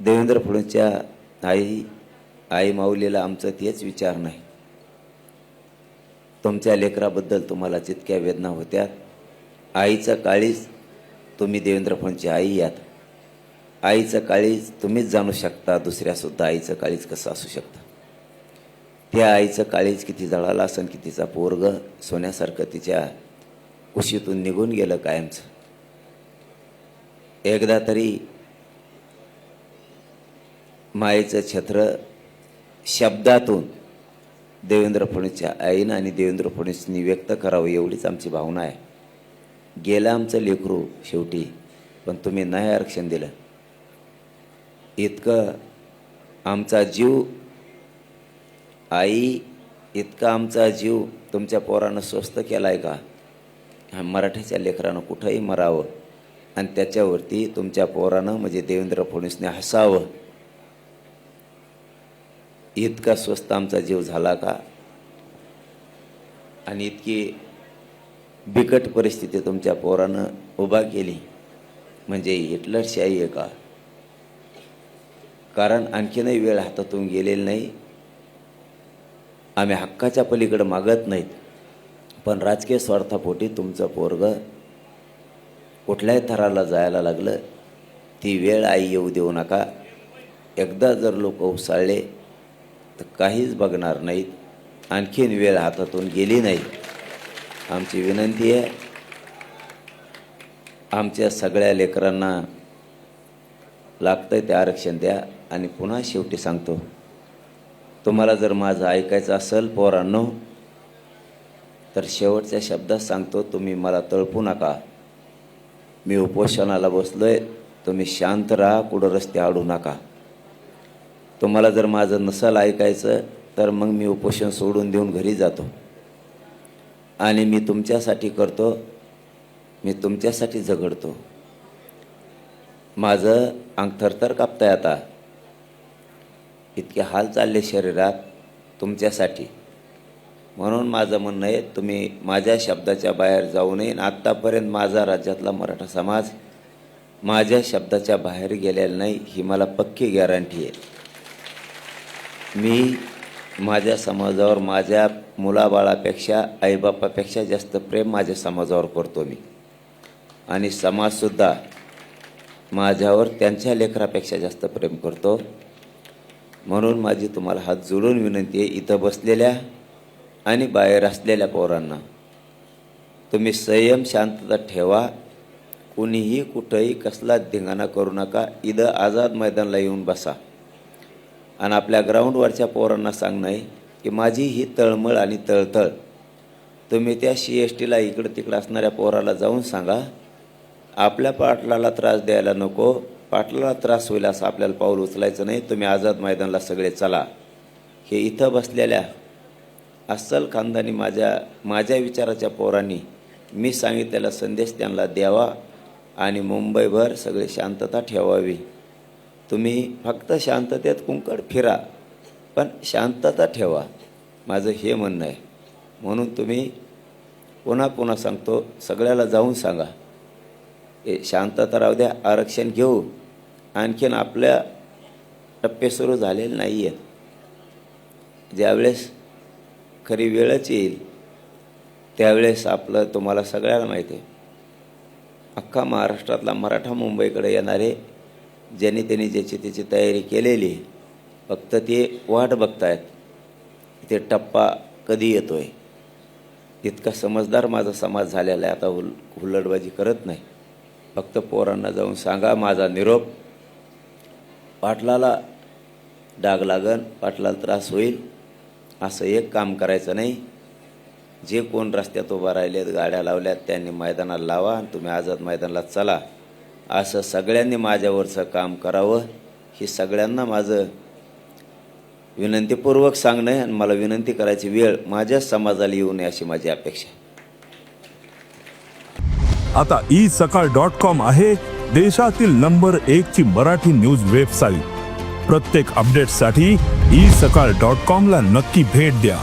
देवेंद्र फडणवीसच्या आई आई माऊलीला आमचं तेच विचार नाही. तुमच्या लेकराबद्दल तुम्हाला जितक्या वेदना होत्या आईचं काळीच तुम्ही देवेंद्र फडणवीसची आई यात. आईचं काळीज तुम्हीच जाणू शकता दुसऱ्यासुद्धा आईचं काळीज कसं असू शकतं. त्या आईचं काळीज किती जळाला असन की तिचा पोरग सोन्यासारखं तिच्या कुशीतून निघून गेलं कायमचं. एकदा तरी मायेचं छत्र शब्दातून देवेंद्र फडणवीसच्या आईनं आणि देवेंद्र फडणवीसनी व्यक्त करावं एवढीच आमची भावना आहे. गेलं आमचं लेकरू शेवटी पण तुम्ही नाही आरक्षण दिलं. इतकं आमचा जीव आई इतका आमचा जीव तुमच्या पोरानं स्वस्त केला आहे का मराठीच्या लेकरानं कुठंही मरावं आणि त्याच्यावरती तुमच्या पोरानं म्हणजे देवेंद्र फडणवीसने हसावं. इतका स्वस्त आमचा जीव झाला का? आणि इतकी बिकट परिस्थिती तुमच्या पोरानं उभा केली. म्हणजे हिटलरशाही आहे का? कारण आणखीनही वेळ हातातून गेलेली नाही. आम्ही हक्काच्या पलीकडे मागत नाहीत. पण राजकीय स्वार्थापोटी तुमचं पोरग कुठल्याही थराला जायला लागलं ती वेळ आई येऊ देऊ नका. एकदा जर लोक उसाळले तर काहीच बघणार नाहीत. आणखीन वेळ हातातून गेली नाही. आमची विनंती आहे आमच्या सगळ्या लेकरांना लागतंय ते आरक्षण द्या आणि पुन्हा शेवटी सांगतो तुम्हाला जर माझं ऐकायचं असेल पोरांनो तर शेवटच्या शब्दात सांगतो तुम्ही मला तळपू नका. मी उपोषणाला बसलोय तुम्ही शांत राहा कुठं रस्ते आडू नका. तुम्हाला जर माझं नसल ऐकायचं तर मग मी उपोषण सोडून देऊन घरी जातो. आणि मी तुमच्यासाठी करतो मी तुमच्यासाठी झगडतो. माझं अंग थरथर कापताय आता. इतके हाल चालले शरीरात तुमच्यासाठी. म्हणून माझं म्हणणं आहे तुम्ही माझ्या शब्दाच्या बाहेर जाऊ नये. आणि आत्तापर्यंत माझा राज्यातला मराठा समाज माझ्या शब्दाच्या बाहेर गेलेला नाही ही मला पक्की गॅरंटी आहे. मी माझ्या समाजावर माझ्या मुलाबाळापेक्षा आईबापापेक्षा जास्त प्रेम माझ्या समाजावर करतो मी. आणि समाजसुद्धा माझ्यावर त्यांच्या लेकरापेक्षा जास्त प्रेम करतो. म्हणून माझी तुम्हाला हात जोडून विनंती आहे इथं बसलेल्या आणि बाहेर असलेल्या पोरांना तुम्ही संयम शांतता ठेवा. कुणीही कुठंही कसला धिंगाणा करू नका. इथं आझाद मैदानला येऊन बसा. आणि आपल्या ग्राउंडवरच्या पोरांना सांगणं आहे की माझी ही तळमळ आणि तळतळ. तुम्ही त्या सी एस टीला इकडं तिकडं असणाऱ्या पोराला जाऊन सांगा. आपल्या पाटलाला त्रास द्यायला नको. पाटलाला त्रास होईल असं आपल्याला पाऊल उचलायचं नाही. तुम्ही आझाद मैदानला सगळे चला. हे इथं बसलेल्या अस्सल खानदानी माझ्या माझ्या विचाराच्या पोरांनी मी सांगितलेला संदेश त्यांना द्यावा आणि मुंबईभर सगळी शांतता ठेवावी. तुम्ही फक्त शांततेत कुंकड फिरा पण शांतता ठेवा. माझं हे म्हणणं आहे. म्हणून तुम्ही पुन्हा पुन्हा सांगतो सगळ्याला जाऊन सांगा. हे शांतता राहू द्या आरक्षण घेऊ. आणखीन आपल्या टप्पे सुरू झालेले नाही आहेत ज्यावेळेस खरी वेळच येईल त्यावेळेस आपलं तुम्हाला सगळ्याला माहिती आहे. अख्खा महाराष्ट्रातला मराठा मुंबईकडे येणारे ज्यांनी त्यांनी ज्याची त्याची तयारी केलेली आहे फक्त ते वाट बघतायत. ते टप्पा कधी येतोय? इतका समजदार माझा समाज झालेला आहे आता हुल हुल्लडबाजी करत नाही. फक्त पोरांना जाऊन सांगा माझा निरोप. पाटलाला डाग लागन पाटलाला त्रास होईल. असं एक काम करायचं नाही. जे कोण रस्त्यात उभा राहिलेत गाड्या लावल्यात त्यांनी मैदानाला लावा आणि तुम्ही आझाद मैदानाला चला. असं सगळ्यांनी माझ्यावरचं काम करावं हे सगळ्यांना माझं विनंतीपूर्वक सांगणं आहे आणि मला विनंती करायची वेळ माझ्या समाजाला येऊ नये अशी माझी अपेक्षा आहे. आता ई सकाळ डॉट कॉम आहे देशातील नंबर एक ची मराठी न्यूज वेबसाईट. प्रत्येक अपडेटसाठी ई सकाळ डॉट कॉम ला नक्की भेट द्या.